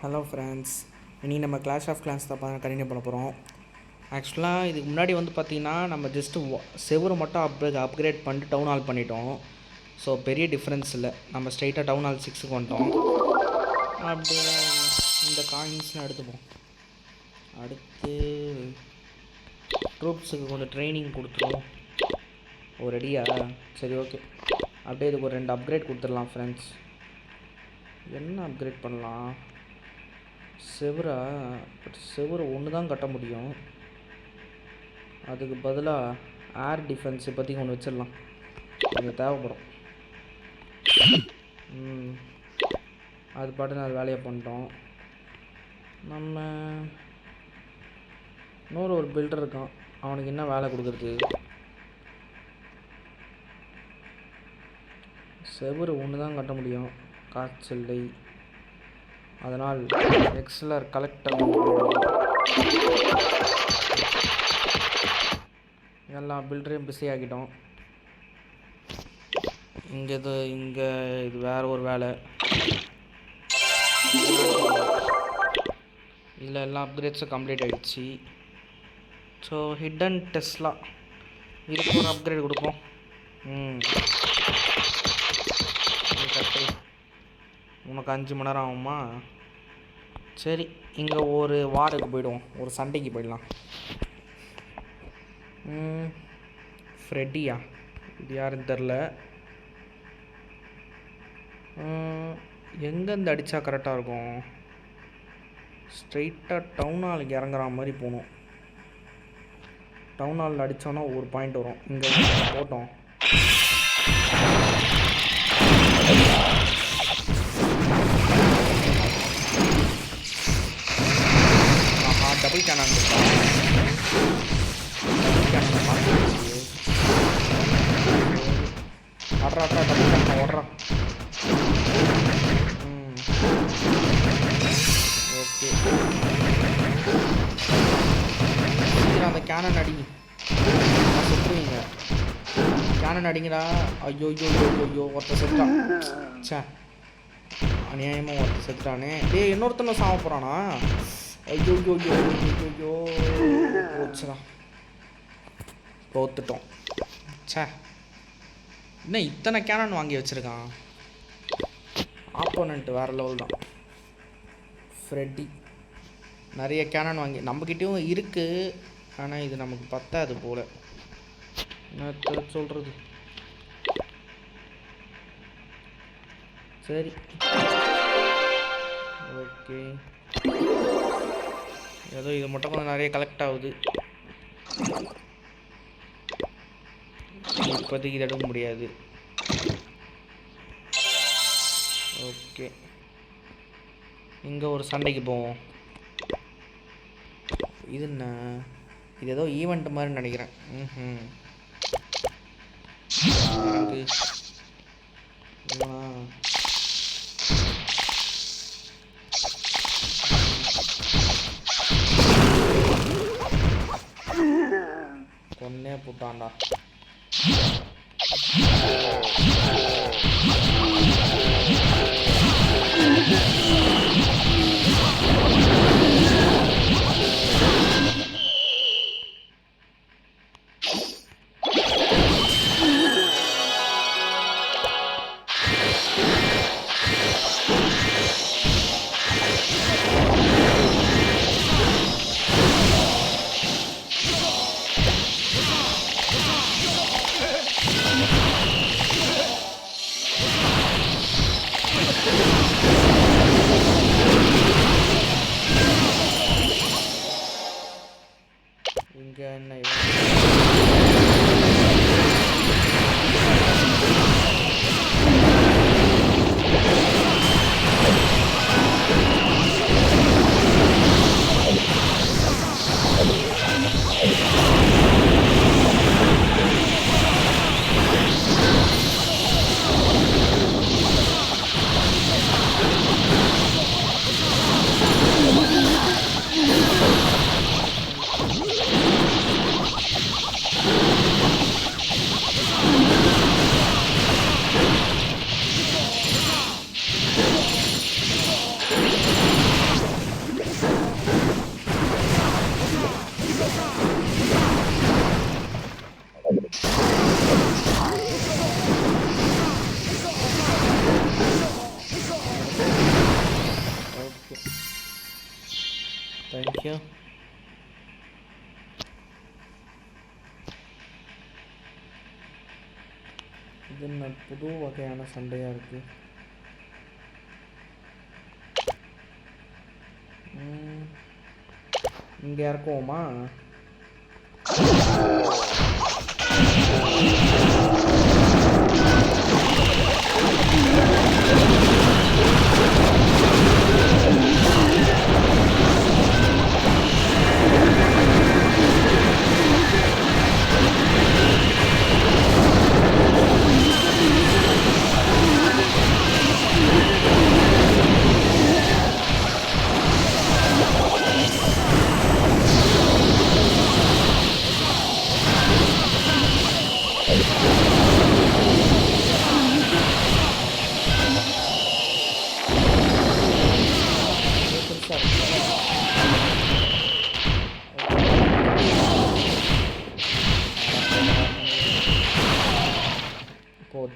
Hello friends இனி நம்ம clash of glands தான் கண்டினியூ பண்ண போகிறோம் ஆக்சுவலாக இதுக்கு முன்னாடி வந்து பார்த்திங்கன்னா நம்ம ஜஸ்ட்டு செவரு மட்டும் அப் அப்கிரேட் பண்ணிட்டு டவுன் ஹால் பண்ணிட்டோம். ஸோ பெரிய டிஃப்ரென்ஸ் இல்லை. நம்ம ஸ்ட்ரைட்டாக டவுன் ஹால் சிக்ஸுக்கு வந்துட்டோம். அப்படியே இந்த காயின்ஸ்லாம் எடுத்துப்போம். அடுத்து ட்ரூப்ஸுக்கு கொஞ்சம் ட்ரைனிங் கொடுத்துருவோம். ஓ ரெடியா சரி ஓகே அப்படியே இதுக்கு ஒரு ரெண்டு அப்கிரேட் கொடுத்துடலாம் ஃப்ரெண்ட்ஸ் என்ன அப்கிரேட் பண்ணலாம்? செவரா பட் செவரு ஒன்று தான் கட்ட முடியும். அதுக்கு பதிலாக ஏர் டிஃபென்ஸை பற்றி ஒன்று வச்சிடலாம். அது தேவைப்படும். அது பாட்டு நான் வேலையை பண்ணிட்டோம். நம்ம இன்னொரு ஒரு பில்டர் இருக்கான். அவனுக்கு என்ன வேலை கொடுக்குறது? செவரு ஒன்று தான் கட்ட முடியும். காய்ச்சல்லை அதனால் எக்ஸலர் கலெக்டர் எல்லா பில்டரையும் பிஸி ஆகிட்டோம். இங்கே இது இங்கே இது வேற ஒரு வேலை. இதில் எல்லா அப்கிரேட்ஸும் கம்ப்ளீட் ஆகிடுச்சு ஸோ ஹிடன் டெஸ்லா இதுக்கு ஒரு அப்கிரேட் கொடுப்போம். ம். உனக்கு அஞ்சு மணி நேரம் ஆகுமா? சரி இங்கே ஒரு வார்டுக்கு போயிடுவோம். ஒரு சண்டைக்கு போயிடலாம். ஃப்ரெட்டியா? இது யாருன்னு தெரில எங்கேருந்து அடித்தா கரெக்டாக இருக்கும்? ஸ்ட்ரெயிட்டாக டவுன் ஹாலுக்கு இறங்குற மாதிரி போகணும். டவுன் ஹாலில் அடித்தோன்னா ஒரு பாயிண்ட் வரும். இங்கே போட்டோம். கேனன் அடிங்க சுற்றுவீங்க கேனன் அடிங்கடா ஐயோ ஐயோ ஐயோ ஐயோ, ஐயோ ஒருத்தர் செத்தான் ச்சே. அநியாயமாக ஒருத்தர் செத்துட்டானே. டேய் இன்னொருத்தனை சாம போகிறானா ஐயோ ஐயோ ஐயோ ஐயோ ஐயோ போச்சுடா. தோத்துட்டோம். ச்சே. என்ன இத்தனை கேனன் வாங்கி வச்சுருக்கான். ஆப்போனண்ட் வேறு லெவல் தான். ஃப்ரெட்டி நிறைய கேனன் வாங்கி நம்மக்கிட்டேயும் இருக்குது ஆனால் இது நமக்கு பத்தாது போல். என்ன சொல்கிறது சரி. ஓகே. ஏதோ இது மட்டும் கொஞ்சம் நிறைய கலெக்ட் ஆகுது. இப்போதைக்கு இது எடுக்க முடியாது. ஓகே. இங்கே ஒரு சண்டைக்கு போவோம். இது என்ன? இது ஏதோ ஈவெண்ட் மாதிரி நினைக்கிறேன். ம் கொன்னே போட்டான்டா தேங்க்யூ இது என்ன புது வகையான சண்டையாக இருக்குது இங்கே இறக்குவோமா?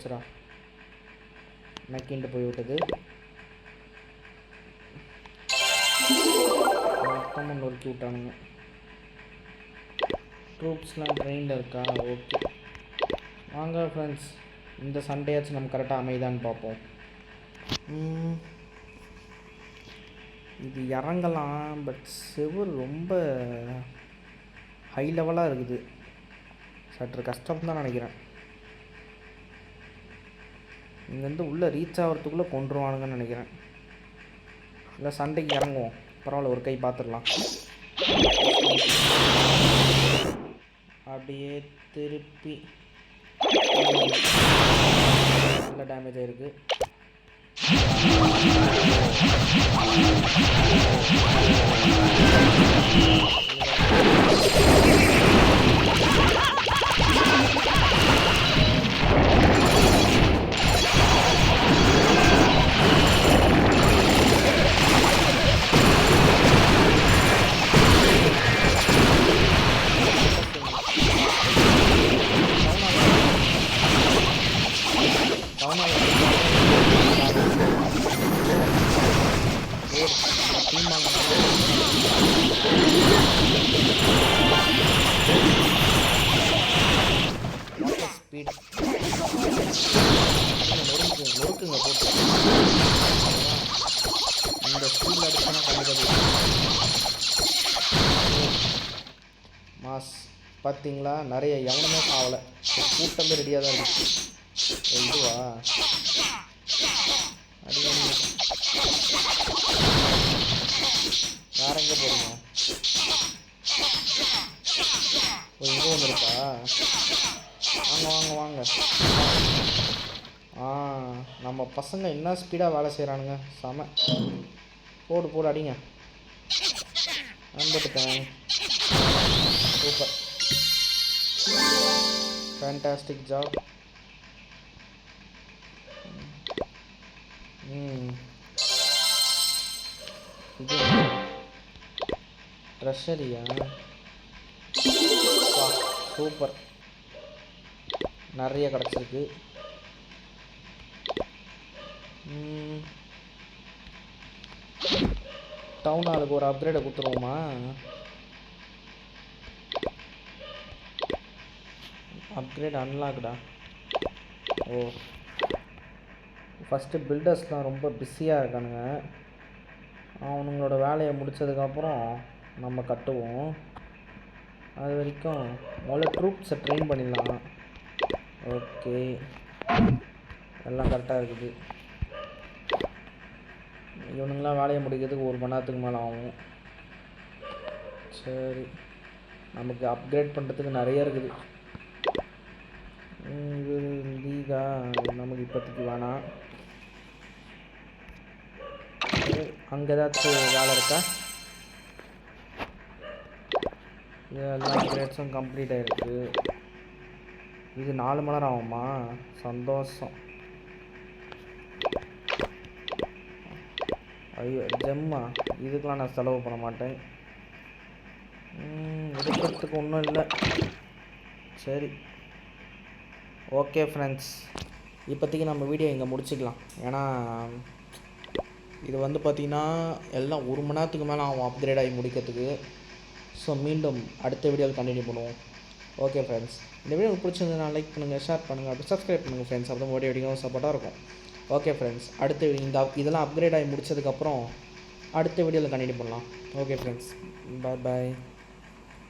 போச்சுரா நக்கிண்டு போய் விட்டது. மொத்தமாக நொறுக்கி விட்டானுங்க. ட்ரூப்ஸ்லாம் ட்ரெயினில் இருக்கா? ஓகே வாங்க ஃப்ரெண்ட்ஸ் இந்த சண்டேயாச்சும் நம்ம கரெக்டாக அமைதான்னு பார்ப்போம் இது இறங்கலாம் பட் செவுர் ரொம்ப ஹை லெவலாக இருக்குது. சற்று கஷ்டம் தான் நினைக்கிறேன். இங்கேருந்து உள்ளே ரீச் ஆகிறதுக்குள்ளே கொண்டுருவானுங்கன்னு நினைக்கிறேன். இல்லை சண்டைக்கு இறங்குவோம். பரவாயில்ல ஒரு கை பார்த்துடலாம். அப்படியே திருப்பி. நல்ல டேமேஜ் ஆயிருக்கு. ஸ்பீட் நொறுக்குங்க போட்டு. இந்த ஸ்கூலில் அடிச்சோன்னா கண்டிப்பாக மாஸ் பார்த்தீங்களா நிறைய எவனுமே ஆகலை கூட்டமே ரெடியாக தான் இருக்கு. ஓ, இதுவா அடி வேற எங்கே போறீங்க? ஓ இங்கே ஒன்று இருக்கா வாங்க வாங்க வாங்க. நம்ம பசங்க என்ன ஸ்பீடாக வேலை செய்கிறானுங்க செம. போடு போடு அடிங்க. அன்பட்டுட்டேன் சூப்பர் ஃபேண்டாஸ்டிக் ஜாப் ம். இது ட்ரெஷரியா சூப்பர் நிறைய கிடச்சிருக்கு. டவுன் ஹாலுக்கு ஒரு அப்கிரேடை கொடுத்துருவோமா? அப்கிரேட் அன்லாக்டா ஓ. ஃபஸ்ட்டு பில்டர்ஸ்லாம் ரொம்ப பிஸியாக இருக்கானுங்க. அவனுங்களோட வேலையை முடிச்சதுக்கப்புறம் நம்ம கட்டுவோம். அது வரைக்கும் முதல்ல ட்ரூப்ஸை ட்ரெயின் பண்ணிடலாம். ஓகே எல்லாம் கரெக்டாக இருக்குது. இவனுங்களாம் வேலையை முடிக்கிறதுக்கு ஒரு மணி நேரத்துக்கு மேலே ஆகும். சரி. நமக்கு அப்கிரேட் பண்ணுறதுக்கு நிறைய இருக்குது. இது லீகா நமக்கு இப்போதைக்கு வேணாம். அங்கே ஏதாச்சும் வேலை இருக்கா? எல்லா அப்கிரேட்ஸும் கம்ப்ளீட் ஆகிருக்கு இது நாலு மணி நேரம் ஆகுமா? சந்தோஷம். ஐயோ ஜெம்மா. இதுக்கெலாம் நான் செலவு பண்ண மாட்டேன். எடுக்கிறதுக்கு ஒன்றும் இல்லை. சரி. ஓகே ஃப்ரெண்ட்ஸ் இப்போதைக்கு நம்ம வீடியோ இங்கே முடிச்சுக்கலாம். ஏன்னா இது வந்து பார்த்திங்கன்னா எல்லாம் ஒரு மணி நேரத்துக்கு மேலே ஆகும் அப்கிரேட் ஆகி முடிக்கிறதுக்கு. ஸோ மீண்டும் அடுத்த வீடியோவில் கண்டினியூ பண்ணுவோம். ஓகே ஃப்ரெண்ட்ஸ் இந்த வீடியோ உங்களுக்கு பிடிச்சிருந்ததுனா லைக் பண்ணுங்கள் ஷேர் பண்ணுங்கள் அப்படி சப்ஸ்கிரைப் பண்ணுங்கள் ஃப்ரெண்ட்ஸ் அப்போ தான் ஓடி அடிக்கவும் சப்போர்ட்டாக இருக்கும். ஓகே ஃப்ரெண்ட்ஸ் அடுத்து இந்த இதெல்லாம் அப்கிரேட் ஆகி முடிச்சதுக்கப்புறம் அடுத்த வீடியோவில் கண்டினியூ பண்ணலாம். ஓகே ஃப்ரெண்ட்ஸ் பாய் பாய்